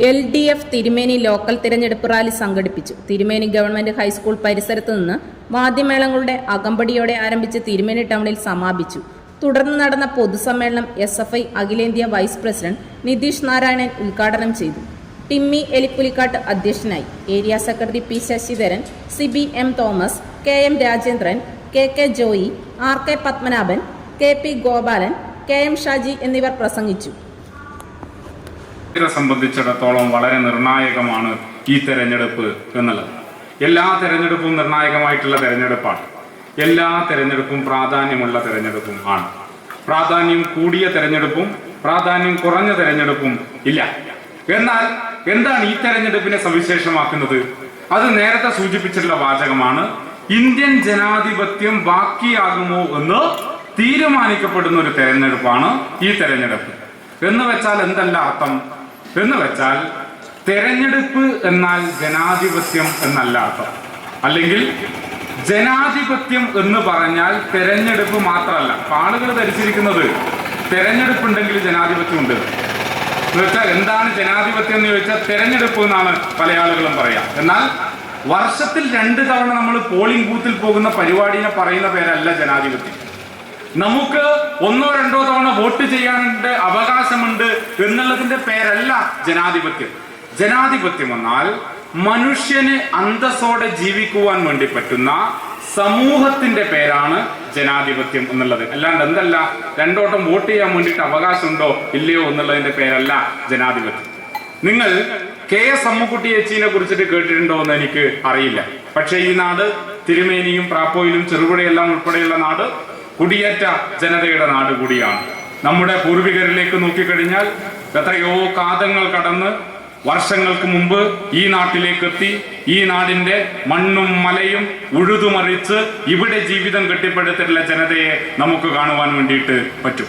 L D F Thirumeni local തിരഞ്ഞെടുപ്പ് rally സംഘടിപ്പിച്ചു. Thirumeni government high school പരിസരത്ത് നിന്ന് വാദ്യമേളങ്ങളുടെ അകമ്പടിയോടെ ആരംഭിച്ച് തിരുമേനി ടൗണിൽ സമാപിച്ചു. തുടർന്ന് നടന്ന പൊതുസമ്മേളനം എസ് എഫ് ഐ അഖിലേന്ത്യാ വൈസ് പ്രസിഡന്റ് നിതീഷ് നാരായണൻ ഉദ്ഘാടനം ചെയ്തു. ടിമ്മി എലിപ്പുലിക്കാട്ട് അധ്യക്ഷനായി. Area secretary P Sasidharan Siby M Thomas K M Rajendran K K Joy R K Padmanabhan K P Gopalan K M Shaji എന്നിവർ പ്രസംഗിച്ചു. ഇവരെ സംബന്ധിച്ചിടത്തോളം വളരെ നിർണായകമാണ് ഈ തെരഞ്ഞെടുപ്പ് എന്നുള്ളത്. എല്ലാ തെരഞ്ഞെടുപ്പും നിർണായകമായിട്ടുള്ള തെരഞ്ഞെടുപ്പാണ്. എല്ലാ തെരഞ്ഞെടുപ്പും പ്രാധാന്യമുള്ള തെരഞ്ഞെടുപ്പും ആണ്. പ്രാധാന്യം കൂടിയ തെരഞ്ഞെടുപ്പും പ്രാധാന്യം കുറഞ്ഞ തെരഞ്ഞെടുപ്പും ഇല്ല. എന്നാൽ എന്താണ് ഈ തെരഞ്ഞെടുപ്പിനെ സവിശേഷമാക്കുന്നത്? അത് നേരത്തെ സൂചിപ്പിച്ചിട്ടുള്ള വാചകമാണ് ഇന്ത്യൻ ജനാധിപത്യം ബാക്കിയാകുമോ എന്ന് തീരുമാനിക്കപ്പെടുന്ന ഒരു തെരഞ്ഞെടുപ്പാണ് ഈ തെരഞ്ഞെടുപ്പ്. എന്ന് വെച്ചാൽ എന്തല്ല അർത്ഥം? എന്ന് വെച്ചാൽ തെരഞ്ഞെടുപ്പ് എന്നാൽ ജനാധിപത്യം എന്നല്ല അർത്ഥം. അല്ലെങ്കിൽ ജനാധിപത്യം എന്ന് പറഞ്ഞാൽ തെരഞ്ഞെടുപ്പ് മാത്രമല്ല. ആളുകൾ ധരിച്ചിരിക്കുന്നത് തെരഞ്ഞെടുപ്പ് ഉണ്ടെങ്കിൽ ജനാധിപത്യം ഉണ്ട് എന്ന് വെച്ചാൽ എന്താണ് ജനാധിപത്യം എന്ന് ചോദിച്ചാൽ തെരഞ്ഞെടുപ്പ് എന്നാണ് പല ആളുകളും പറയാം. എന്നാൽ വർഷത്തിൽ രണ്ട് തവണ നമ്മൾ പോളിംഗ് ബൂത്തിൽ പോകുന്ന പരിപാടിനെ പറയുന്ന പേരല്ല ജനാധിപത്യം. നമുക്ക് ഒന്നോ രണ്ടോ തവണ വോട്ട് ചെയ്യാനുണ്ട് അവകാശമുണ്ട് എന്നുള്ളതിന്റെ പേരല്ല ജനാധിപത്യം. ജനാധിപത്യം എന്നാൽ മനുഷ്യന് അന്തസ്സോടെ ജീവിക്കുവാൻ വേണ്ടി പറ്റുന്ന സമൂഹത്തിന്റെ പേരാണ് ജനാധിപത്യം എന്നുള്ളത്. അല്ലാണ്ട് എന്തല്ല രണ്ടോട്ടം വോട്ട് ചെയ്യാൻ വേണ്ടിയിട്ട് അവകാശമുണ്ടോ ഇല്ലയോ എന്നുള്ളതിന്റെ പേരല്ല ജനാധിപത്യം. നിങ്ങൾ കെ എസ് അമ്മുക്കുട്ടി ചേച്ചീനെ കുറിച്ചിട്ട് കേട്ടിട്ടുണ്ടോ എന്ന് എനിക്ക് അറിയില്ല. പക്ഷേ ഈ നാട് തിരുമേനിയും പ്രാപ്പോയിലും ചെറുപുഴയെല്ലാം ഉൾപ്പെടെയുള്ള നാട് കുടിയേറ്റ ജനതയുടെ നാട് കൂടിയാണ്. നമ്മുടെ പൂർവികരിലേക്ക് നോക്കിക്കഴിഞ്ഞാൽ എത്രയോ കാതങ്ങൾ കടന്ന് വർഷങ്ങൾക്ക് മുമ്പ് ഈ നാട്ടിലേക്ക് എത്തി ഈ നാടിന്റെ മണ്ണും മലയും ഉഴുതുമറിച്ച് ഇവിടെ ജീവിതം കെട്ടിപ്പടുത്തിട്ടുള്ള ജനതയെ നമുക്ക് കാണുവാൻ വേണ്ടിയിട്ട് പറ്റും.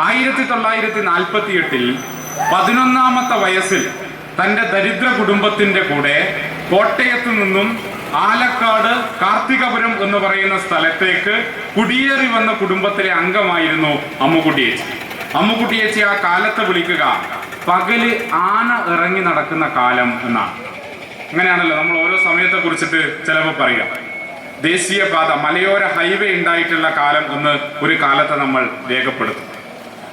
ആയിരത്തി തൊള്ളായിരത്തി നാൽപ്പത്തി എട്ടിൽ പതിനൊന്നാമത്തെ വയസ്സിൽ തന്റെ ദരിദ്ര കുടുംബത്തിന്റെ കൂടെ കോട്ടയത്ത് നിന്നും ആലക്കാട് കാർത്തികപുരം എന്ന് പറയുന്ന സ്ഥലത്തേക്ക് കുടിയേറി വന്ന കുടുംബത്തിലെ അംഗമായിരുന്നു അമ്മുകുട്ടിയേച്ചി. അമ്മുകുട്ടിയേച്ചി ആ കാലത്ത് വിളിക്കുക പകൽ ആന ഇറങ്ങി നടക്കുന്ന കാലം എന്നാണ്. അങ്ങനെയാണല്ലോ നമ്മൾ ഓരോ സമയത്തെ കുറിച്ചിട്ട് ചിലപ്പോൾ പറയാം ദേശീയപാത മലയോര ഹൈവേ ഉണ്ടായിട്ടുള്ള കാലം എന്ന് ഒരു കാലത്തെ നമ്മൾ രേഖപ്പെടുത്തും.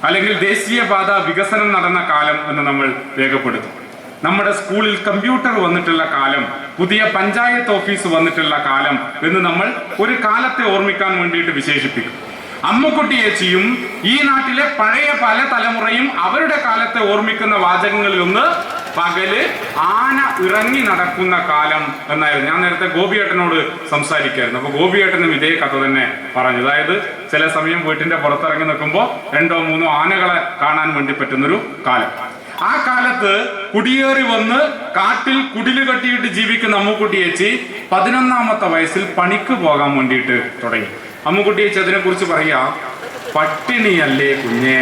അല്ലെങ്കിൽ ദേശീയപാത വികസനം നടന്ന കാലം എന്ന് നമ്മൾ രേഖപ്പെടുത്തും. നമ്മുടെ സ്കൂളിൽ കമ്പ്യൂട്ടർ വന്നിട്ടുള്ള കാലം പുതിയ പഞ്ചായത്ത് ഓഫീസ് വന്നിട്ടുള്ള കാലം എന്ന് നമ്മൾ ഒരു കാലത്തെ ഓർമ്മിക്കാൻ വേണ്ടിയിട്ട് വിശേഷിപ്പിക്കും. അമ്മക്കുട്ടിയേച്ചിയും ഈ നാട്ടിലെ പഴയ പല തലമുറയും അവരുടെ കാലത്തെ ഓർമ്മിക്കുന്ന വാചകങ്ങളിൽ ഒന്ന് പകൽ ആന ഇറങ്ങി നടക്കുന്ന കാലം എന്നായിരുന്നു. ഞാൻ നേരത്തെ ഗോപിയേട്ടനോട് സംസാരിക്കായിരുന്നു. അപ്പൊ ഗോപിയേട്ടനും ഇതേ കഥ തന്നെ പറഞ്ഞു. അതായത് ചില സമയം വീട്ടിന്റെ പുറത്തിറങ്ങി നിൽക്കുമ്പോൾ രണ്ടോ മൂന്നോ ആനകളെ കാണാൻ വേണ്ടി പറ്റുന്നൊരു കാലം. ആ കാലത്ത് കുടിയേറി വന്ന് കാട്ടിൽ കുടിൽ കെട്ടിയിട്ട് ജീവിക്കുന്ന അമ്മുക്കുട്ടി ചേച്ചി പതിനൊന്നാമത്തെ വയസ്സിൽ പണിക്ക് പോകാൻ വേണ്ടിയിട്ട് തുടങ്ങി. അമ്മുക്കുട്ടി ചേച്ചി അതിനെ കുറിച്ച് പറയാ പട്ടിണിയല്ലേ കുഞ്ഞേ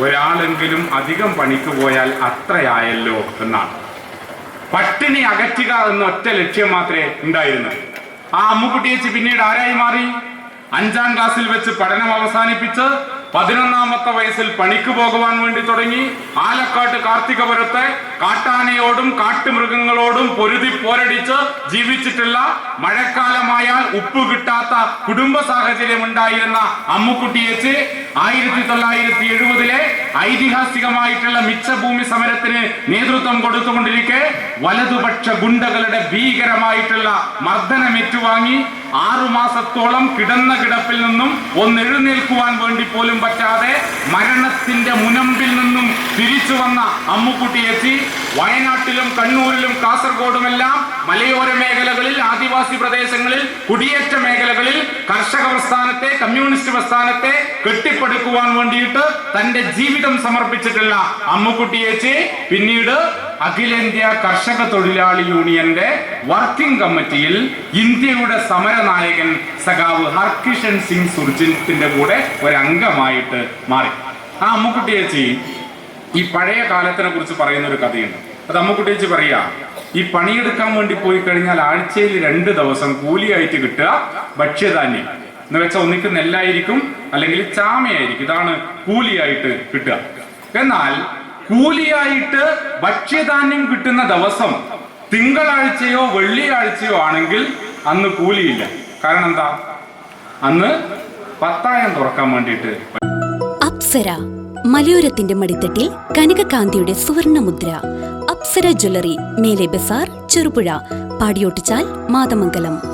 ഒരാളെങ്കിലും അധികം പണിക്ക് പോയാൽ അത്രയായല്ലോ എന്നാണ്. പട്ടിണി അകറ്റുക എന്ന ഒറ്റ ലക്ഷ്യം മാത്രമേ ഉണ്ടായിരുന്നു ആ അമ്മുക്കുട്ടി ചേച്ചി പിന്നീട് ആരായി മാറി? അഞ്ചാം ക്ലാസ്സിൽ വെച്ച് പഠനം അവസാനിപ്പിച്ച് പതിനൊന്നാമത്തെ വയസ്സിൽ പണിക്ക് പോകുവാൻ വേണ്ടി തുടങ്ങി ആലക്കാട്ട് കാർത്തികപുരത്തെ കാട്ടാനയോടും കാട്ടുമൃഗങ്ങളോടും പൊരുതി പോരടിച്ച് ജീവിച്ചിട്ടുള്ള മഴക്കാലമായാൽ ഉപ്പ് കിട്ടാത്ത കുടുംബ സാഹചര്യം ഉണ്ടായിരുന്ന അമ്മുക്കുട്ടിയേച്ച് ആയിരത്തി തൊള്ളായിരത്തി എഴുപതിലെ ഐതിഹാസികമായിട്ടുള്ള മിച്ചഭൂമി സമരത്തിന് നേതൃത്വം കൊടുത്തുകൊണ്ടിരിക്കെ വലതുപക്ഷ ഗുണ്ടകളുടെ ഭീകരമായിട്ടുള്ള മർദ്ദനം ഏറ്റുവാങ്ങി ആറുമാസത്തോളം കിടന്ന കിടപ്പിൽ നിന്നും ഒന്നെഴുന്നേൽക്കുവാൻ വേണ്ടി പോലും പറ്റാതെ മരണത്തിന്റെ മുനമ്പിൽ നിന്നും തിരിച്ചു വന്ന അമ്മുക്കുട്ടിയെത്തി വയനാട്ടിലും കണ്ണൂരിലും കാസർഗോഡുമെല്ലാം മലയോര മേഖലകളിൽ ആദിവാസി പ്രദേശങ്ങളിൽ കുടിയേറ്റ മേഖലകളിൽ കർഷക പ്രസ്ഥാനത്തെ കമ്മ്യൂണിസ്റ്റ് പ്രസ്ഥാനത്തെ കെട്ടിപ്പടുക്കുവാൻ വേണ്ടിയിട്ട് തന്റെ ജീവിതം സമർപ്പിച്ചിട്ടുള്ള അമ്മുക്കുട്ടിയേച്ചി പിന്നീട് അഖിലേന്ത്യാ കർഷക തൊഴിലാളി യൂണിയന്റെ വർക്കിംഗ് കമ്മിറ്റിയിൽ ഇന്ത്യയുടെ സമരനായകൻ സഖാവ് ഹർകിഷൻ സിംഗ് സുർജിത്തിന്റെ കൂടെ ഒരു അംഗമായിട്ട് മാറി. ആ അമ്മുക്കുട്ടി ചേച്ചി ഈ പഴയ കാലത്തിനെ കുറിച്ച് പറയുന്ന ഒരു കഥയുണ്ട്. അത് അമ്മുക്കുട്ടി ചേച്ചി പറയാ ഈ പണിയെടുക്കാൻ വേണ്ടി പോയി കഴിഞ്ഞാൽ ആഴ്ചയിൽ രണ്ട് ദിവസം കൂലിയായിട്ട് കിട്ടുക ഭക്ഷ്യധാന്യം. എന്ന് വെച്ചാൽ ഒന്നിക്ക് നെല്ലായിരിക്കും അല്ലെങ്കിൽ ചാമയായിരിക്കും. ഇതാണ് കൂലിയായിട്ട് കിട്ടുക. എന്നാൽ കൂലിയായിട്ട് ഭക്ഷ്യധാന്യം കിട്ടുന്ന ദിവസം തിങ്കളാഴ്ചയോ വെള്ളിയാഴ്ചയോ ആണെങ്കിൽ അന്ന് കൂലിയില്ല. കാരണം എന്താ? അന്ന് പത്തായം തുറക്കാൻ വേണ്ടിയിട്ട് അപ്സര മലയോരത്തിന്റെ മടിത്തട്ടിൽ കനകകാന്തിയുടെ സുവർണമുദ്ര. അപ്സര ജ്വല്ലറി മേലെ ബസാർ ചെറുപുഴ പാടിയോട്ടിച്ചാൽ മാതമംഗലം.